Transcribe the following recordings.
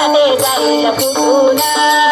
मात राधे जाईल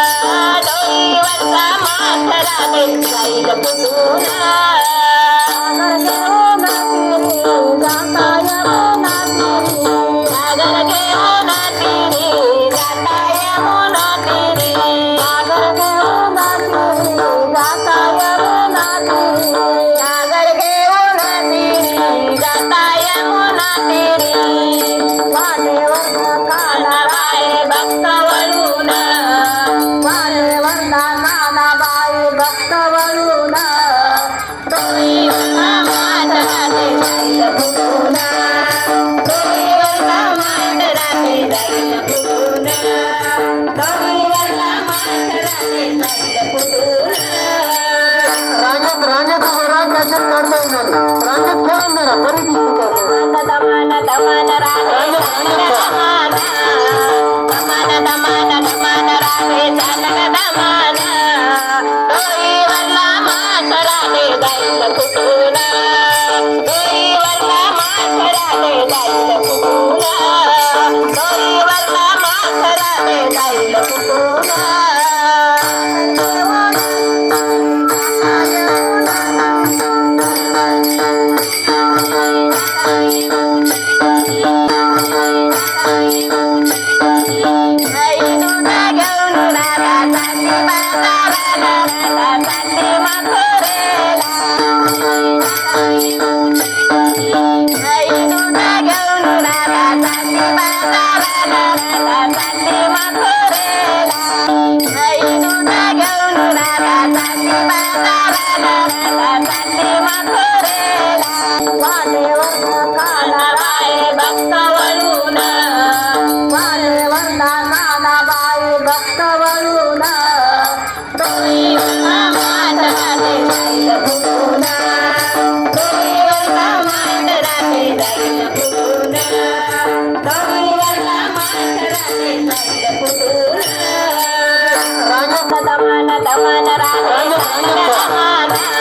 राधे जाईल teman-teman, teman-teman, teman-teman,